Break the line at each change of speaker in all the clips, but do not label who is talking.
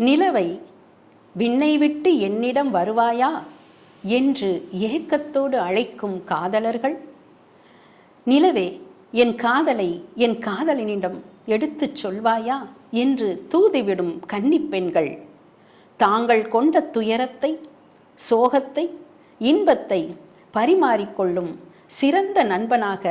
நிலவை விண்ணை விட்டு என்னிடம் வருவாயா? என்று ஏக்கத்தோடு அழைக்கும் காதலர்கள். நிலவே என் காதலை என் காதலனிடம் எடுத்துச் சொல்வாயா? என்று தூதிவிடும் கன்னிப்பெண்கள் தாங்கள் கொண்ட துயரத்தை சோகத்தை இன்பத்தை பரிமாறிக்கொள்ளும் சிறந்த நண்பனாக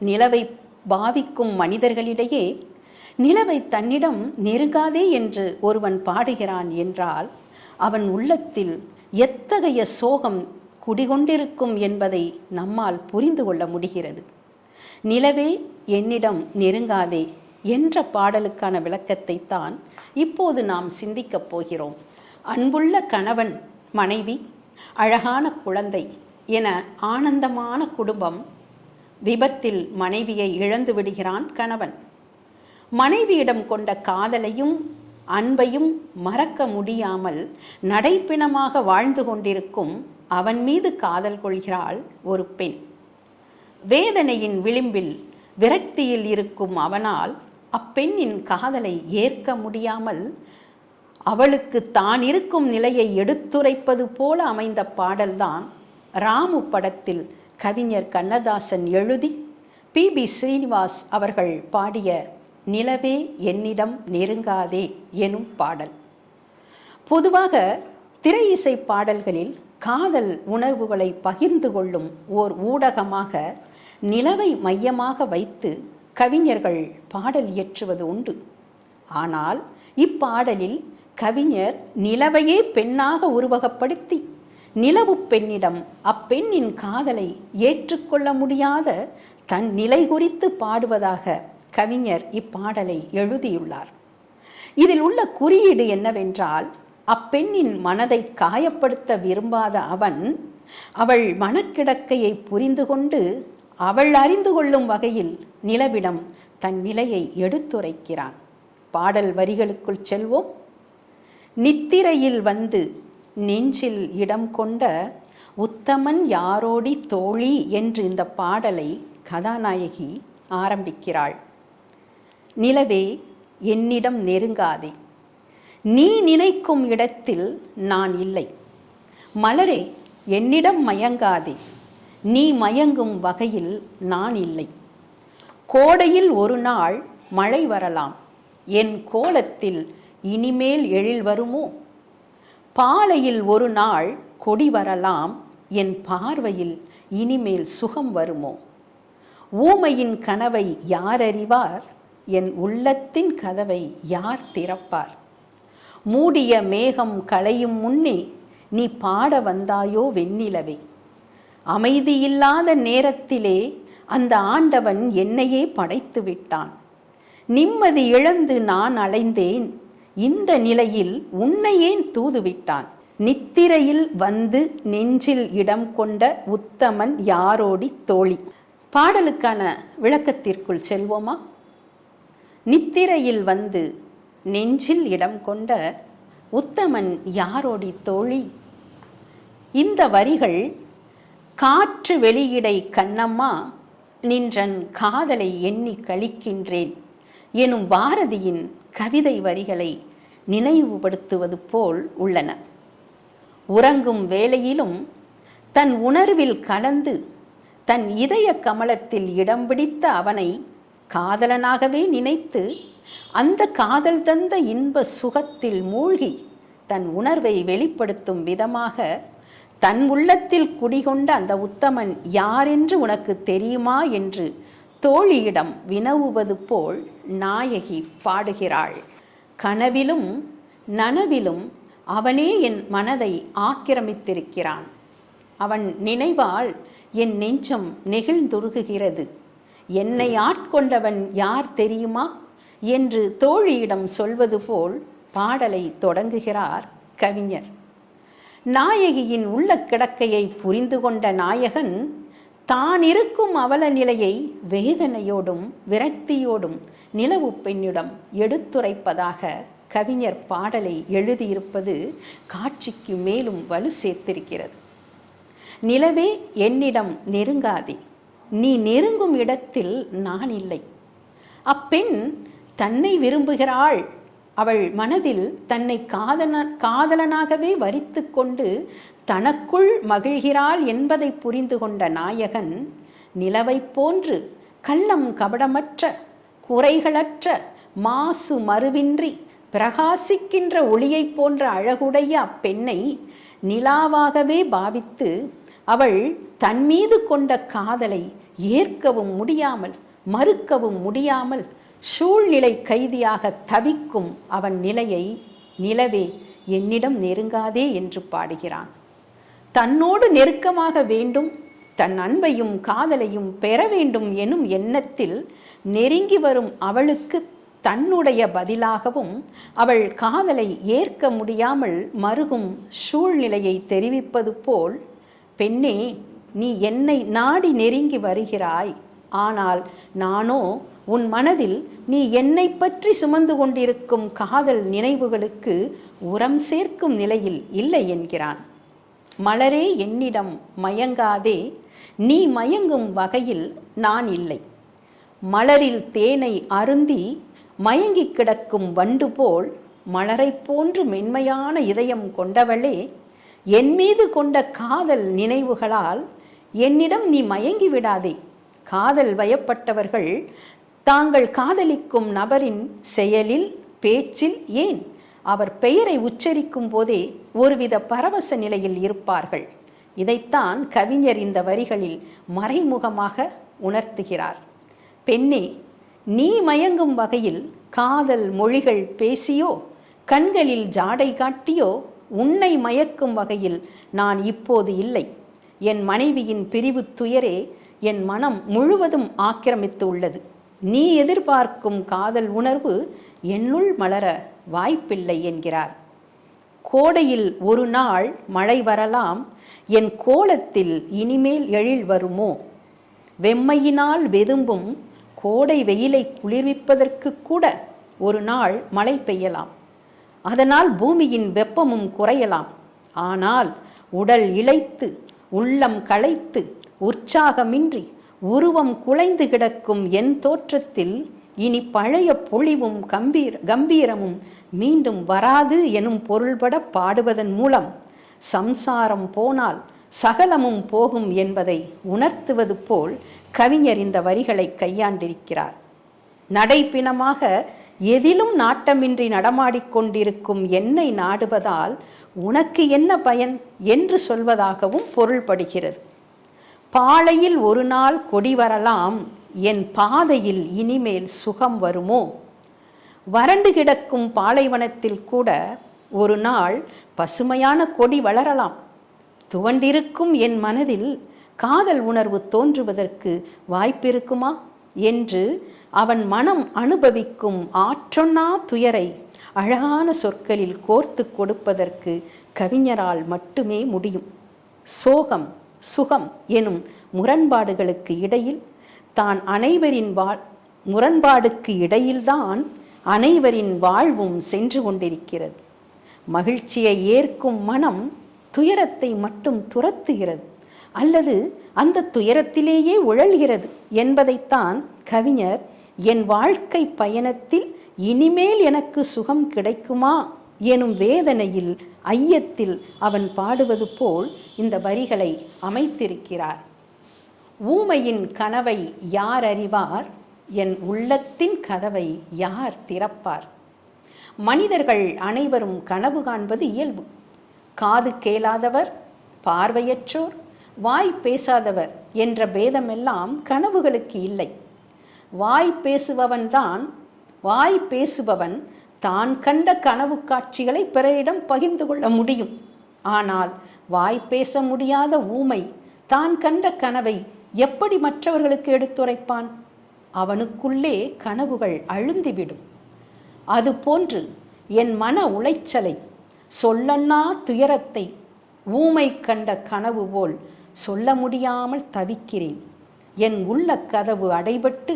நிலவை பாவிக்கும் மனிதர்களிடையே நிலவை தன்னிடம் நெருங்காதே என்று ஒருவன் பாடுகிறான் என்றால் அவன் உள்ளத்தில் எத்தகைய சோகம் குடிகொண்டிருக்கும் என்பதை நம்மால் புரிந்து கொள்ள முடிகிறது. நிலவே என்னிடம் நெருங்காதே என்ற பாடலுக்கான விளக்கத்தை தான் இப்போது நாம் சிந்திக்கப் போகிறோம். அன்புள்ள கணவன் மனைவி அழகான குழந்தை என ஆனந்தமான குடும்பம் விபத்தில் மனைவியை இழந்து விடுகிறான் கணவன். மனைவியிடம் கொண்ட காதலையும் அன்பையும் மறக்க முடியாமல் நடைப்பிணமாக வாழ்ந்து கொண்டிருக்கும் அவன் மீது காதல் கொள்கிறாள் ஒரு பெண். வேதனையின் விளிம்பில் விரக்தியில் இருக்கும் அவனால் அப்பெண்ணின் காதலை ஏற்க முடியாமல் அவளுக்கு தான் இருக்கும் நிலையை எடுத்துரைப்பது போல அமைந்த பாடல்தான் ராமு படத்தில் கவிஞர் கண்ணதாசன் எழுதி பி. பி. ஸ்ரீனிவாஸ் அவர்கள் பாடிய நிலவே என்னிடம் நெருங்காதே எனும் பாடல். பொதுவாக திரை இசை பாடல்களில் காதல் உணர்வுகளை பகிர்ந்து கொள்ளும் ஓர் ஊடகமாக நிலவை மையமாக வைத்து கவிஞர்கள் பாடல் இயற்றுவது உண்டு. ஆனால் இப்பாடலில் கவிஞர் நிலவையே பெண்ணாக உருவகப்படுத்தி நிலவு பெண்ணிடம் அப்பெண்ணின் காதலை ஏற்றுக்கொள்ள முடியாத தன் நிலை குறித்து பாடுவதாக கவிஞர் இப்பாடலை எழுதியுள்ளார். இதில் உள்ள குறியீடு என்னவென்றால் அப்பெண்ணின் மனதை காயப்படுத்த விரும்பாத அவன் அவள் மனக்கிடக்கையை புரிந்து கொண்டு அவள் அறிந்து கொள்ளும் வகையில் நிலவிடம் தன் நிலையை எடுத்துரைக்கிறான். பாடல் வரிகளுக்குள் செல்வோம். நித்திரையில் வந்து நெஞ்சில் இடம் கொண்ட உத்தமன் யாரோடி தோழி என்று இந்த பாடலை கதாநாயகி ஆரம்பிக்கிறாள். நிலவே என்னிடம் நெருங்காதே. நீ நினைக்கும் இடத்தில் நான் இல்லை. மலரே என்னிடம் மயங்காதே. நீ மயங்கும் வகையில் நான் இல்லை. கோடையில் ஒரு நாள் மழை வரலாம். என் கோலத்தில் இனிமேல் எழில் வருமோ? பாலையில் ஒரு நாள் கொடி வரலாம். என் பார்வையில் இனிமேல் சுகம் வருமோ? ஊமையின் கனவை யார் அறிவார்? என் உள்ளத்தின் கதவை யார் திறப்பார்? மூடிய மேகம் களையும் முன்னே நீ பாட வந்தாயோ வெண்ணிலவே? அமைதியில்லாத நேரத்திலே அந்த ஆண்டவன் என்னையே படைத்து விட்டான். நிம்மதி இழந்து நான் அலைந்தேன். இந்த நிலையில் உன்னையே தூதுவிட்டான்? நித்திரையில் வந்து நெஞ்சில் இடம் கொண்ட உத்தமன் யாரோடி தோழி? பாடலுக்கான விளக்கத்திற்குள் செல்வோமா? நித்திரையில் வந்து நெஞ்சில் இடம் கொண்ட உத்தமன் யாரோடி தோழி? இந்த வரிகள் காற்று வெளியிடை கண்ணம்மா நின்றன் காதலை எண்ணி கழிக்கின்றேன் எனும் பாரதியின் கவிதை வரிகளை நினைவுபடுத்துவது போல் உள்ளன. உறங்கும் வேளையிலும் தன் உணர்வில் கலந்து தன் இதய கமலத்தில் இடம் பிடித்த அவனை காதலனாகவே நினைத்து அந்த காதல் தந்த இன்ப சுகத்தில் மூழ்கி தன் உணர்வை வெளிப்படுத்தும் விதமாக தன் உள்ளத்தில் குடிகொண்ட அந்த உத்தமன் யாரென்று உனக்கு தெரியுமா என்று தோழியிடம் வினவுவது போல் நாயகி பாடுகிறாள். கனவிலும் நனவிலும் அவனே என் மனதை ஆக்கிரமித்திருக்கிறான். அவன் நினைவால் என் நெஞ்சம் நெகிழ்ந்துருகுகிறது. என்னை ஆட்கொண்டவன் யார் தெரியுமா? என்று தோழியிடம் சொல்வது போல் பாடலை தொடங்குகிறார் கவிஞர். நாயகியின் உள்ள கிடக்கையை புரிந்து கொண்ட நாயகன் தான் இருக்கும் அவல நிலையை வேதனையோடும் விரக்தியோடும் நிலவு பெண்ணிடம் எடுத்துரைப்பதாக கவிஞர் பாடலை எழுதியிருப்பது காட்சிக்கு மேலும் வலு சேர்த்திருக்கிறது. நிலவே என்னிடம் நெருங்காதே. நீ நெருங்கும் இடத்தில் நான் இல்லை. அப்பெண் தன்னை விரும்புகிறாள். அவள் மனதில் தன்னை காதல காதலனாகவே வரித்து கொண்டு தனக்குள் மகிழ்கிறாள் என்பதை புரிந்து கொண்ட நாயகன் நிலவைப் போன்று கள்ளம் கபடமற்ற குறைகளற்ற மாசு மறுவின்றி பிரகாசிக்கின்ற ஒளியைப் போன்ற அழகுடைய அப்பெண்ணை நிலாவாகவே பாவித்து அவள் தன் மீது கொண்ட காதலை ஏற்கவும் முடியாமல் மறுக்கவும் முடியாமல் சூழ்நிலை கைதியாக தவிக்கும் அவன் நிலையை நிலவே என்னிடம் நெருங்காதே என்று பாடுகிறான். தன்னோடு நெருக்கமாக வேண்டும் தன் அன்பையும் காதலையும் பெற வேண்டும் எனும் எண்ணத்தில் நெருங்கி வரும் அவளுக்கு தன்னுடைய பதிலாகவும் அவள் காதலை ஏற்க முடியாமல் மருகும் சூழ்நிலையை தெரிவிப்பது போல் பெண்ணே நீ என்னை நாடி நெருங்கி வருகிறாய். ஆனால் நானோ உன் மனதில் நீ என்னை பற்றி சுமந்து கொண்டிருக்கும் காதல் நினைவுகளுக்கு உரம் சேர்க்கும் நிலையில் இல்லை என்கிறான். மலரே என்னிடம் மயங்காதே நீ மயங்கும் வகையில் நான் இல்லை. மலரில் தேனை அருந்தி மயங்கி கிடக்கும் வண்டு போல் மலரைப் போன்று மென்மையான இதயம் கொண்டவளே என் மீது கொண்ட காதல் நினைவுகளால் என்னிடம் நீ மயங்கி விடாதே. காதல் வயப்பட்டவர்கள் தாங்கள் காதலிக்கும் நபரின் செயலில் பேச்சில் ஏன்? அவர் பெயரை உச்சரிக்கும் போதே ஒருவித பரவச நிலையில் இருப்பார்கள். இதைத்தான் கவிஞர் இந்த வரிகளில் மறைமுகமாக உணர்த்துகிறார். பெண்ணே நீ மயங்கும் வகையில் காதல் மொழிகள் பேசியோ கண்களில் ஜாடை காட்டியோ உன்னை மயக்கும் வகையில் நான் இப்போது இல்லை. என் மனைவியின் பிரிவு துயரே என் மனம் முழுவதும் ஆக்கிரமித்து உள்ளது. நீ எதிர்பார்க்கும் காதல் உணர்வு என்னுள் மலர வாய்ப்பில்லை என்கிறார். கோடையில் ஒரு நாள் மழை வரலாம். என் கோலத்தில் இனிமேல் எழில் வருமோ? வெம்மையினால் வெதும்பும் கோடை வெயிலை குளிர்விப்பதற்கு கூட ஒரு நாள் மழை பெய்யலாம். அதனால் பூமியின் வெப்பமும் குறையலாம். ஆனால் உடல் இளைத்து உள்ளம் களைத்து உற்சாகமின்றி உருவம் குலைந்து கிடக்கும் என் தோற்றத்தில் இனி பழைய பொழிவும் கம்பீர் கம்பீரமும் மீண்டும் வராது எனும் பொருள்பட பாடுவதன் மூலம் சம்சாரம் போனால் சகலமும் போகும் என்பதை உணர்த்துவது போல் கவிஞர் இந்த வரிகளை கையாண்டிருக்கிறார். நடைப்பிணமாக எதிலும் நாட்டமின்றி நடமாடிக்கொண்டிருக்கும் என்னை நாடுவதால் உனக்கு என்ன பயன் என்று சொல்வதாகவும் பொருள்படுகிறது. பாளையில் ஒரு நாள் கொடி வரலாம் என் பாதையில் இனிமேல் சுகம் வருமோ? வறண்டு கிடக்கும் பாலைவனத்தில் கூட ஒரு நாள் பசுமையான கொடி வளரலாம். துவண்டிருக்கும் என் மனதில் காதல் உணர்வு தோன்றுவதற்கு வாய்ப்பிருக்குமா? என்று அவன் மனம் அனுபவிக்கும் ஆற்றொன்னா துயரை அழகான சொற்களில் கோர்த்து கொடுப்பதற்கு கவிஞரால் மட்டுமே முடியும். சோகம் சுகம் எனும் முரண்பாடுகளுக்கு இடையில் தான் அனைவரின் வாழ் முரண்பாடுக்கு இடையில்தான் அனைவரின் வாழ்வும் சென்று கொண்டிருக்கிறது. மகிழ்ச்சியை ஏற்கும் மனம் துயரத்தை மட்டும் துரத்துகிறது. அல்லது அந்த துயரத்திலேயே உழல்கிறது என்பதைத்தான் கவிஞர் என் வாழ்க்கை பயணத்தில் இனிமேல் எனக்கு சுகம் கிடைக்குமா? எனும் வேதனையில் ஐயத்தில் அவன் பாடுவது போல் இந்த வரிகளை அமைத்திருக்கிறார். ஊமையின் கனவை யார் அறிவார்? என் உள்ளத்தின் கதவை யார் திறப்பார்? மனிதர்கள் அனைவரும் கனவு காண்பது இயல்பு. காது கேளாதவர் பார்வையற்றோர் வாய் பேசாதவர் என்ற பேதமெல்லாம் கனவுகளுக்கு இல்லை. வாய் பேசுபவன்தான் வாய் பேசுபவன் தான் கண்ட கனவு காட்சிகளை பிறரிடம் பகிர்ந்து கொள்ள முடியும். ஆனால் வாய் பேச முடியாத ஊமை தான் கண்ட கனவை எப்படி மற்றவர்களுக்கு எடுத்துரைப்பான்? அவனுக்குள்ளே கனவுகள் அழுந்திவிடும். அதுபோன்று என் மன உளைச்சலை சொல்லண்ணா துயரத்தை ஊமை கண்ட கனவு போல் சொல்ல முடியாமல் தவிக்கிறேன். என் உள்ள கதவு அடைபட்டு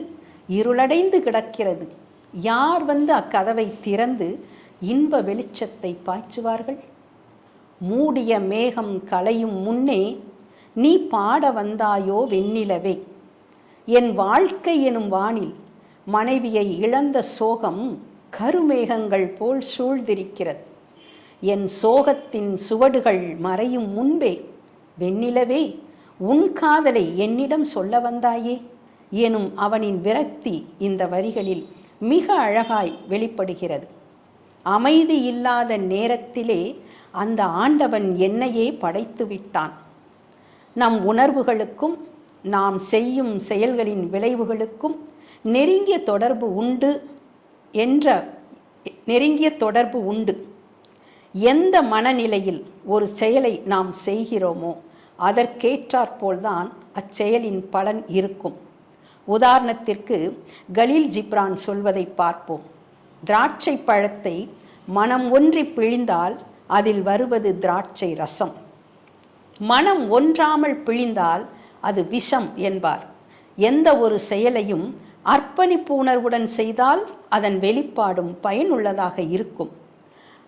இருளடைந்து கிடக்கிறது. யார் வந்து அக்கதவை திறந்து இன்ப வெளிச்சத்தை பாய்ச்சுவார்கள்? மூடிய மேகம் கலையும் முன்னே நீ பாட வந்தாயோ வெண்ணிலவே? என் வாழ்க்கை எனும் வானில் மனைவியை இழந்த சோகம் கருமேகங்கள் போல் சூழ்ந்திருக்கிறது. என் சோகத்தின் சுவடுகள் மறையும் முன்பே வெண்ணிலவே உன் காதலை என்னிடம் சொல்ல வந்தாயே? எனும் அவனின் விரக்தி இந்த வரிகளில் மிக அழகாய் வெளிப்படுகிறது. அமைதி இல்லாத நேரத்திலே அந்த ஆண்டவன் என்னையே படைத்து விட்டான். நம் உணர்வுகளுக்கும் நாம் செய்யும் செயல்களின் விளைவுகளுக்கும் நெருங்கிய தொடர்பு உண்டு என்ற நெருங்கிய தொடர்பு உண்டு. எந்த மனநிலையில் ஒரு செயலை நாம் செய்கிறோமோ அதற்கேற்றாற்போல்தான் அச்செயலின் பலன் இருக்கும். உதாரணத்திற்கு கலீல் ஜிப்ரான் சொல்வதை பார்ப்போம். திராட்சை பழத்தை மனம் ஒன்றி பிழிந்தால் அதில் வருவது திராட்சை ரசம். மனம் ஒன்றாமல் பிழிந்தால் அது விஷம் என்பார். எந்த ஒரு செயலையும் அர்ப்பணிப்பு உணர்வுடன் செய்தால் அதன் வெளிப்பாடும் பயனுள்ளதாக இருக்கும்.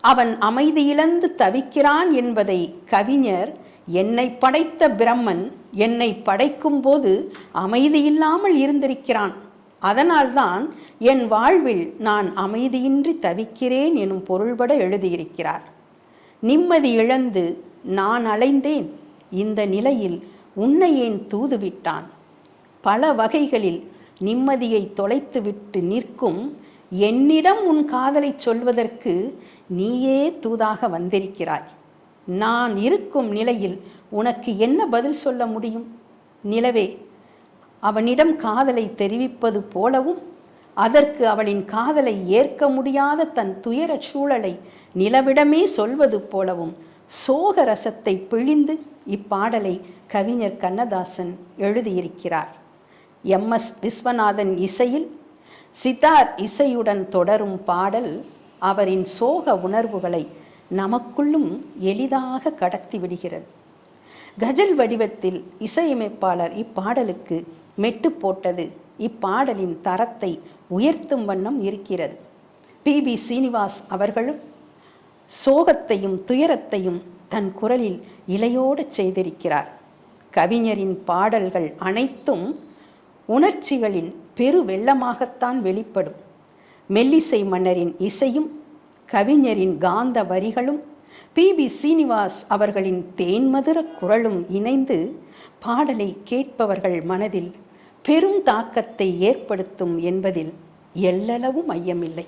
அவன் அமைதியிழந்து தவிக்கிறான் என்பதை கவிஞர் என்னை படைத்த பிரம்மன் என்னை படைக்கும் போது அமைதியில்லாமல் இருந்திருக்கிறான். அதனால்தான் என் வாழ்வில் நான் அமைதியின்றி தவிக்கிறேன் எனும் பொருள்பட எழுதியிருக்கிறார். நிம்மதி இழந்து நான் அலைந்தேன். இந்த நிலையில் உன்னை ஏன் தூதுவிட்டான்? பல வகைகளில் நிம்மதியை தொலைத்துவிட்டு நிற்கும் என்னிடம் உன் காதலை சொல்வதற்கு நீயே தூதாக வந்திருக்கிறாய். நான் இருக்கும் நிலையில் உனக்கு என்ன பதில் சொல்ல முடியும்? நிலவே அவனிடம் காதலை தெரிவிப்பது போலவும் அதற்கு அவளின் காதலை ஏற்க முடியாத தன் துயர சூழலை நிலவிடமே சொல்வது போலவும் சோக ரசத்தை பிழிந்து இப்பாடலை கவிஞர் கண்ணதாசன் எழுதியிருக்கிறார். எம். எஸ். விஸ்வநாதன் இசையில் சிதார் இசையுடன் தொடரும் பாடல் அவரின் சோக உணர்வுகளை நமக்குள்ளும் எளிதாக கடத்தி விடுகிறது. கஜல் வடிவத்தில் இசையமைப்பாளர் இப்பாடலுக்கு மெட்டு போட்டது இப்பாடலின் தரத்தை உயர்த்தும் வண்ணம் இருக்கிறது. பி. பி சீனிவாஸ் அவர்களும் சோகத்தையும் துயரத்தையும் தன் குரலில் இலையோடு செய்திருக்கிறார். கவிஞரின் பாடல்கள் அனைத்தும் உணர்ச்சிகளின் பெரு வெள்ளமாகத்தான் வெளிப்படும். மெல்லிசை மன்னரின் இசையும் கவிஞரின் காந்த வரிகளும் பி. பி. சீனிவாஸ் அவர்களின் தேன்மதுர குரலும் இணைந்து பாடலை கேட்பவர்கள் மனதில் பெரும் தாக்கத்தை ஏற்படுத்தும் என்பதில் எல்லளவும் ஐயமில்லை.